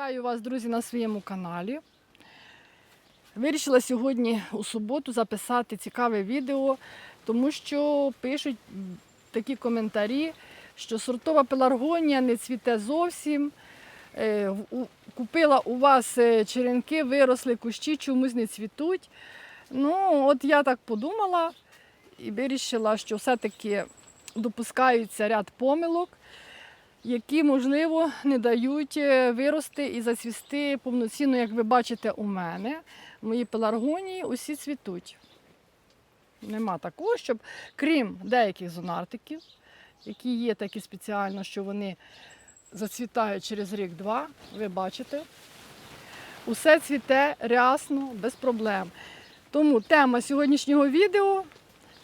Вітаю вас, друзі, на своєму каналі. Вирішила сьогодні у суботу записати цікаве відео, тому що пишуть такі коментарі, що сортова пеларгонія не цвіте зовсім. Е, Купила у вас е, черенки, виросли кущі, чомусь не цвітуть. Ну, от я так подумала і вирішила, що все-таки допускаються ряд помилок які, можливо, не дають е, вирости і зацвісти повноцінно, як ви бачите у мене. Мої пеларгонії усі цвітуть. Нема такого, щоб, крім деяких зонартиків, які є такі спеціально, що вони зацвітають через рік-два, ви бачите. Усе цвіте рясно, без проблем. Тому тема сьогоднішнього відео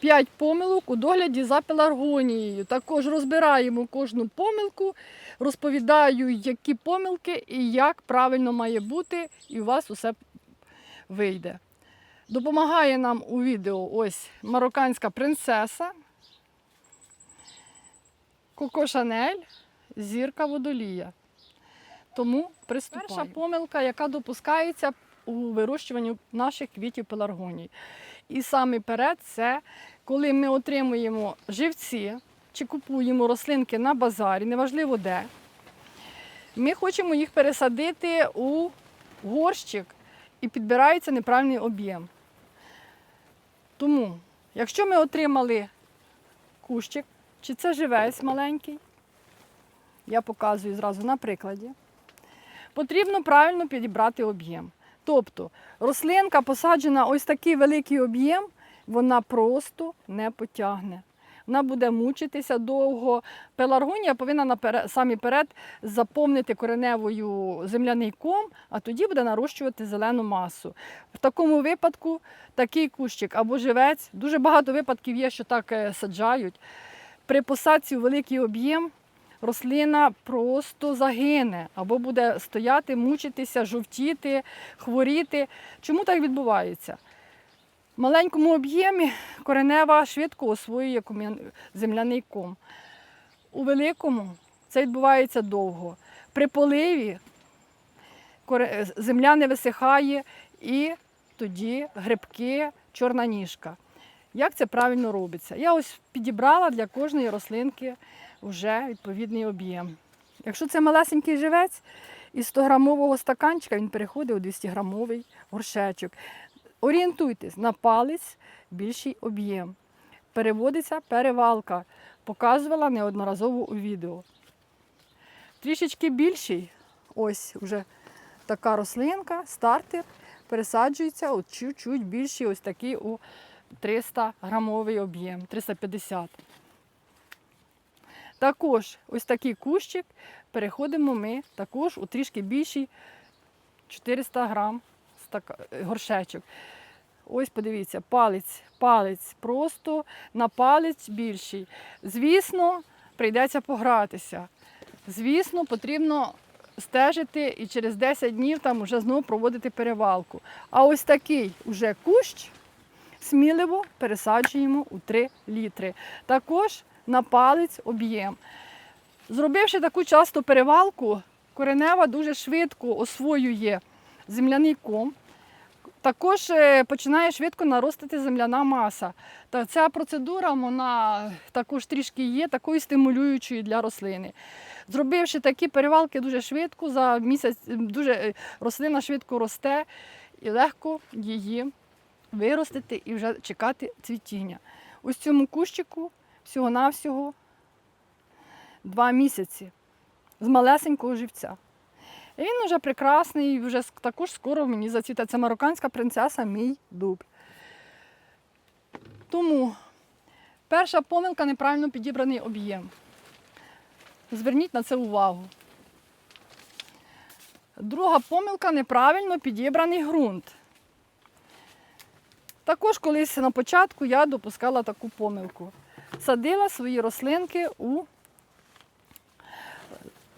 5 помилок у догляді за пеларгонією. Також розбираємо кожну помилку, розповідаю, які помилки і як правильно має бути, і у вас усе вийде. Допомагає нам у відео ось марокканська принцеса, Коко Шанель, зірка водолія. Тому приступаємо. Перша помилка, яка допускається у вирощуванні наших квітів пеларгоній. І саме перед це, коли ми отримуємо живці чи купуємо рослинки на базарі, неважливо де, ми хочемо їх пересадити у горщик і підбирається неправильний об'єм. Тому, якщо ми отримали кущик, чи це живець маленький, я показую зразу на прикладі, потрібно правильно підібрати об'єм. Тобто рослинка посаджена ось такий великий об'єм, вона просто не потягне. Вона буде мучитися довго. Пеларгонія повинна наперед, самі перед заповнити кореневою земляний ком, а тоді буде нарощувати зелену масу. В такому випадку такий кущик або живець, дуже багато випадків є, що так е, саджають. При посадці у великий об'єм рослина просто загине або буде стояти, мучитися, жовтіти, хворіти. Чому так відбувається? В маленькому об'ємі коренева швидко освоює земляний ком. У великому це відбувається довго. При поливі земля не висихає і тоді грибки, чорна ніжка. Як це правильно робиться? Я ось підібрала для кожної рослинки вже відповідний об'єм. Якщо це малесенький живець, із 100-грамового стаканчика він переходить у 200-грамовий горшечок. Орієнтуйтесь на палець більший об'єм. Переводиться перевалка. Показувала неодноразово у відео. Трішечки більший, ось вже така рослинка, стартер, пересаджується от чуть-чуть більший, ось такий у 300 грамовий об'єм, 350. Також ось такий кущик переходимо ми також у трішки більший 400 грам стака- е, горшечок. Ось подивіться, палець, палець, просто на палець більший. Звісно, прийдеться погратися. Звісно, потрібно стежити і через 10 днів там вже знову проводити перевалку. А ось такий уже кущ сміливо пересаджуємо у 3 літри. Також на палець об'єм. Зробивши таку часто перевалку, коренева дуже швидко освоює земляний ком. Також е, починає швидко наростати земляна маса. Та ця процедура вона також трішки є такою стимулюючою для рослини. Зробивши такі перевалки дуже швидко, за місяць е, дуже е, рослина швидко росте і легко її виростити і вже чекати цвітіння. Ось цьому кущику всього-навсього два місяці з малесенького живця. Він вже прекрасний, вже також скоро мені зацвіте. Це марокканська принцеса, мій дуб. Тому перша помилка неправильно підібраний об'єм. Зверніть на це увагу. Друга помилка неправильно підібраний ґрунт. Також колись на початку я допускала таку помилку. Садила свої рослинки у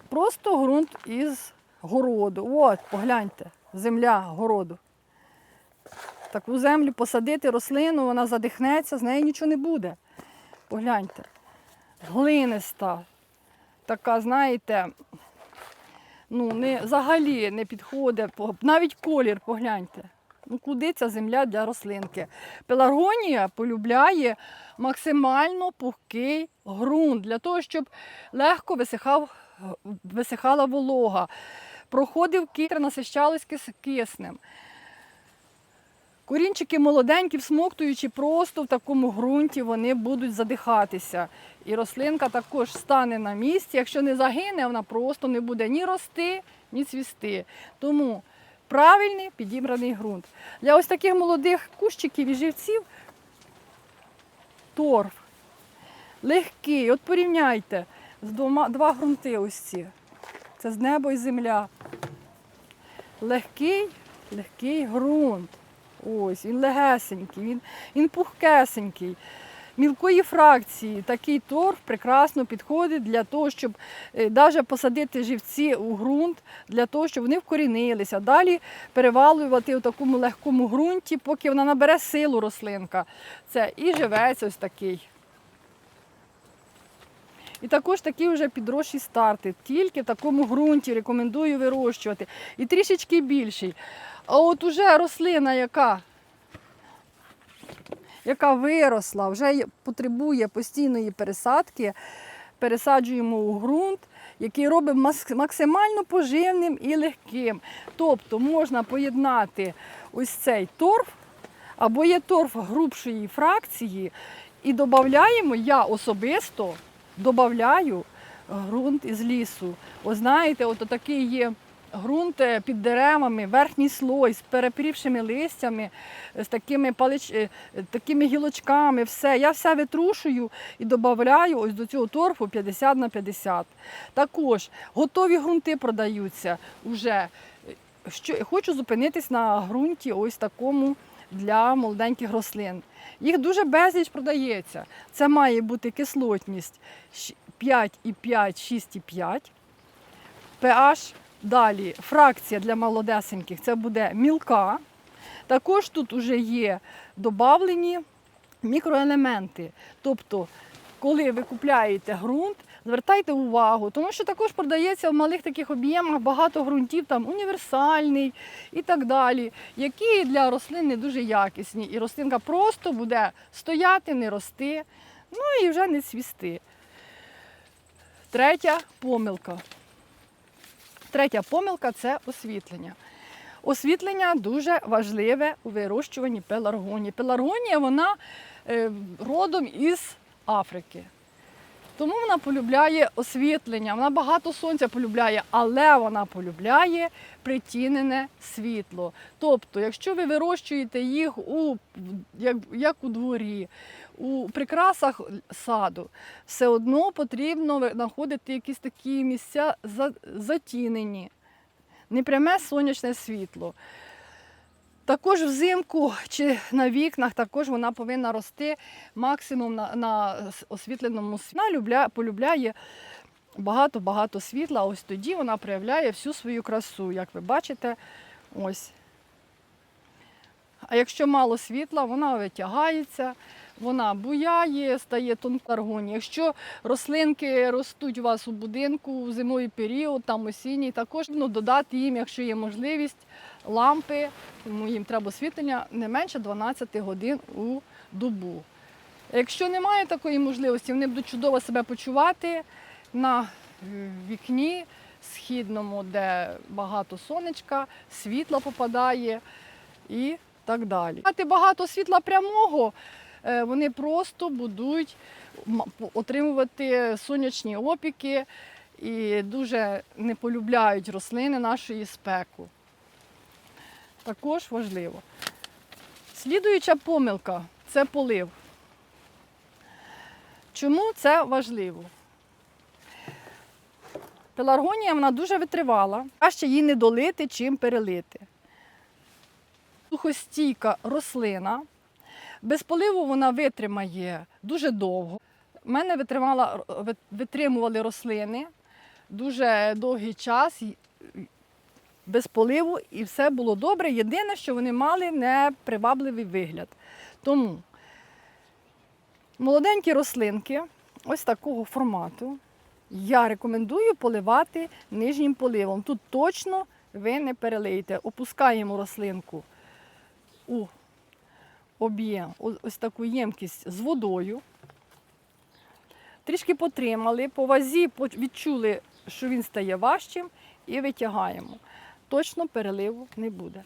просто ґрунт із городу. От, погляньте, земля городу. Таку землю посадити рослину, вона задихнеться, з неї нічого не буде. Погляньте. Глиниста. Така, знаєте, ну, не, взагалі не підходить, навіть колір погляньте. Ну, куди ця земля для рослинки? Пеларгонія полюбляє максимально пухкий ґрунт для того, щоб легко висихав, висихала волога, проходив кітр, насищались киснем. Корінчики молоденькі, всмоктуючи просто в такому ґрунті, вони будуть задихатися. І рослинка також стане на місці. Якщо не загине, вона просто не буде ні рости, ні цвісти. Тому правильний підібраний ґрунт. Для ось таких молодих кущиків і живців торф легкий. От порівняйте з двома, два ґрунти ось ці. Це з небо і земля. Легкий, легкий ґрунт. Ось, він легесенький, він, він пухкесенький. Мілкої фракції такий торф прекрасно підходить для того, щоб навіть посадити живці у ґрунт, для того, щоб вони вкорінилися. Далі перевалювати у такому легкому ґрунті, поки вона набере силу рослинка. Це і живець ось такий. І також такі вже підрощі старти. Тільки в такому ґрунті рекомендую вирощувати. І трішечки більший. А от уже рослина, яка, яка виросла, вже потребує постійної пересадки, пересаджуємо у ґрунт, який робить максимально поживним і легким. Тобто можна поєднати ось цей торф, або є торф грубшої фракції, і додаємо, я особисто додаю ґрунт із лісу. Ось знаєте, от такий є ґрунт е, під деревами, верхній слой з перепрівшими листями, з такими, палич... е, е, такими гілочками, все. Я все витрушую і додаю ось до цього торфу 50 на 50. Також готові ґрунти продаються вже. Хочу зупинитись на ґрунті ось такому для молоденьких рослин. Їх дуже безліч продається. Це має бути кислотність 5,5, 6,5. pH далі фракція для молодесеньких це буде мілка. Також тут вже є додавлені мікроелементи. Тобто, коли ви купляєте ґрунт, звертайте увагу, тому що також продається в малих таких об'ємах багато ґрунтів, там універсальний і так далі, які для рослин не дуже якісні. І рослинка просто буде стояти, не рости, ну і вже не цвісти. Третя помилка. Третя помилка це освітлення. Освітлення дуже важливе у вирощуванні пеларгонії. Пеларгонія вона е, родом із Африки. Тому вона полюбляє освітлення, вона багато сонця полюбляє, але вона полюбляє притінене світло. Тобто, якщо ви вирощуєте їх у, як, як у дворі, у прикрасах саду, все одно потрібно знаходити якісь такі місця затінені, непряме сонячне світло. Також взимку чи на вікнах також вона повинна рости максимум на, на освітленому світлі. Вона любля, полюбляє багато-багато світла. Ось тоді вона проявляє всю свою красу, як ви бачите. Ось. А якщо мало світла, вона витягається, вона буяє, стає тонкаргоні. Якщо рослинки ростуть у вас у будинку в зимовий період, там осінній, також ну, додати їм, якщо є можливість, лампи, тому їм треба освітлення не менше 12 годин у добу. Якщо немає такої можливості, вони будуть чудово себе почувати на е, вікні східному, де багато сонечка, світла попадає і так далі. Мати багато світла прямого, е, вони просто будуть отримувати сонячні опіки і дуже не полюбляють рослини нашої спеку. Також важливо. Слідуюча помилка це полив. Чому це важливо? Пеларгонія вона дуже витривала. Краще її не долити, чим перелити. Сухостійка рослина. Без поливу вона витримає дуже довго. У мене витримала, витримували рослини дуже довгий час без поливу, і все було добре. Єдине, що вони мали непривабливий вигляд. Тому молоденькі рослинки ось такого формату. я рекомендую поливати нижнім поливом. Тут точно ви не перелиєте. Опускаємо рослинку у об'єм, ось таку ємкість з водою. Трішки потримали, по вазі відчули, що він стає важчим, і витягаємо. Точно переливу не буде.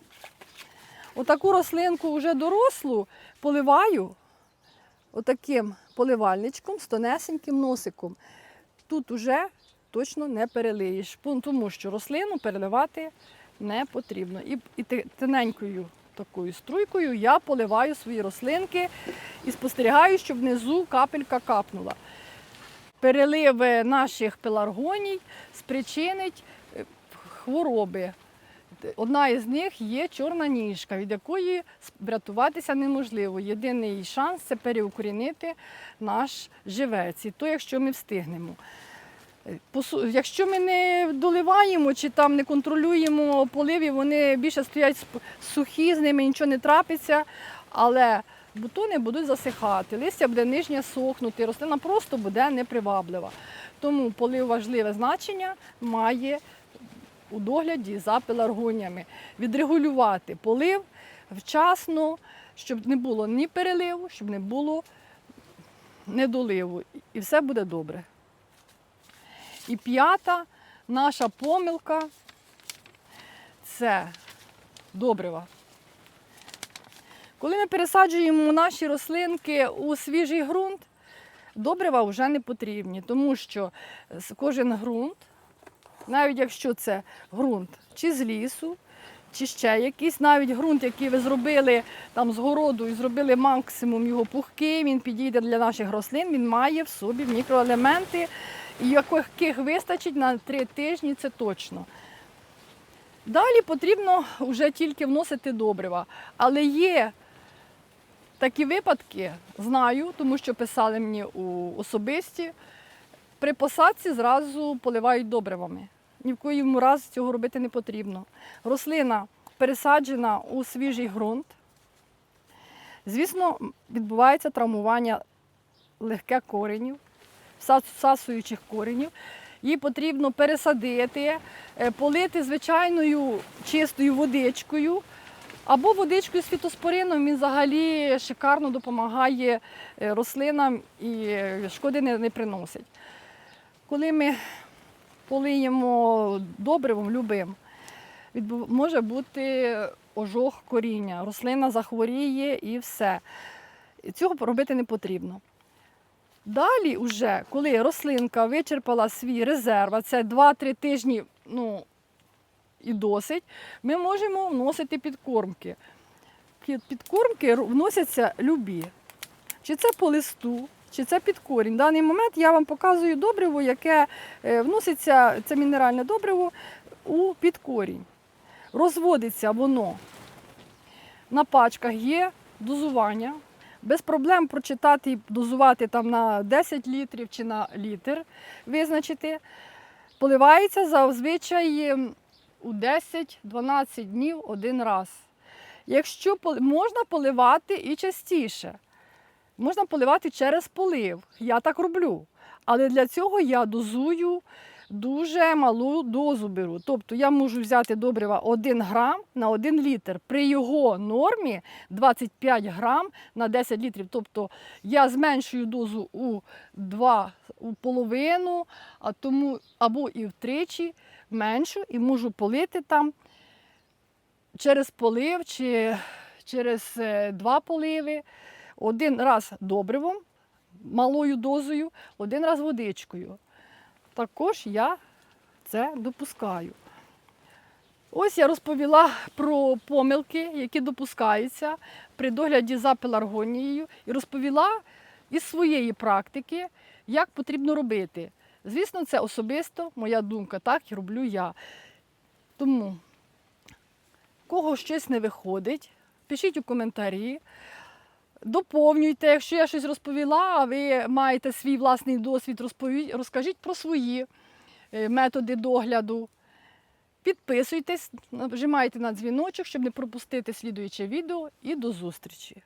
Отаку рослинку вже дорослу поливаю отаким поливальничком з тонесеньким носиком. Тут уже точно не перелиєш, тому що рослину переливати не потрібно. І, і тоненькою такою струйкою я поливаю свої рослинки і спостерігаю, щоб внизу капелька капнула. Перелив наших пеларгоній спричинить е, хвороби. Одна із них є чорна ніжка, від якої врятуватися неможливо. Єдиний шанс це переукорінити наш живець, і то, якщо ми встигнемо. Якщо ми не доливаємо чи там не контролюємо поливи, вони більше стоять сухі, з ними нічого не трапиться, але бутони будуть засихати, листя буде нижнє сохнути, рослина просто буде неприваблива. Тому полив важливе значення має у догляді за пеларгоніями. Відрегулювати полив вчасно, щоб не було ні переливу, щоб не було недоливу. І все буде добре. І п'ята наша помилка це добрива. Коли ми пересаджуємо наші рослинки у свіжий ґрунт, добрива вже не потрібні, тому що кожен ґрунт, навіть якщо це ґрунт чи з лісу, чи ще якийсь, навіть ґрунт, який ви зробили там з городу і зробили максимум його пухкий, він підійде для наших рослин, він має в собі мікроелементи, яких вистачить на три тижні, це точно. Далі потрібно вже тільки вносити добрива. Але є такі випадки, знаю, тому що писали мені у особисті. При посадці зразу поливають добривами. Ні в коїм разі цього робити не потрібно. Рослина пересаджена у свіжий ґрунт. Звісно, відбувається травмування легке коренів, вса- всасуючих коренів. Її потрібно пересадити, е, полити звичайною чистою водичкою. Або водичкою з фітоспорином він взагалі шикарно допомагає е, рослинам і е, шкоди не приносить. Коли ми полиємо добривом любим, може бути ожог коріння, рослина захворіє і все. Цього робити не потрібно. Далі, уже, коли рослинка вичерпала свій резерв, а це 2-3 тижні ну, і досить, ми можемо вносити підкормки. Підкормки вносяться любі. Чи це по листу, чи це під корінь. В даний момент я вам показую добриво, яке е, вноситься, це мінеральне добриво, у підкорінь. Розводиться воно на пачках, є дозування. Без проблем прочитати і дозувати там на 10 літрів чи на літр визначити. Поливається зазвичай ем, у 10-12 днів один раз. Якщо можна поливати і частіше, можна поливати через полив. Я так роблю. Але для цього я дозую дуже малу дозу беру. Тобто я можу взяти добрива 1 грам на 1 літр. При його нормі 25 грам на 10 літрів. Тобто я зменшую дозу у 2 у половину, а тому або і втричі меншу, і можу полити там через полив чи через е, два поливи. Один раз добривом, малою дозою, один раз водичкою. Також я це допускаю. Ось я розповіла про помилки, які допускаються при догляді за пеларгонією, і розповіла із своєї практики, як потрібно робити. Звісно, це особисто моя думка, так і роблю я. Тому, кого щось не виходить, пишіть у коментарі. Доповнюйте, якщо я щось розповіла, а ви маєте свій власний досвід, розкажіть про свої е, методи догляду. Підписуйтесь, нажимайте на дзвіночок, щоб не пропустити слідуюче відео і до зустрічі!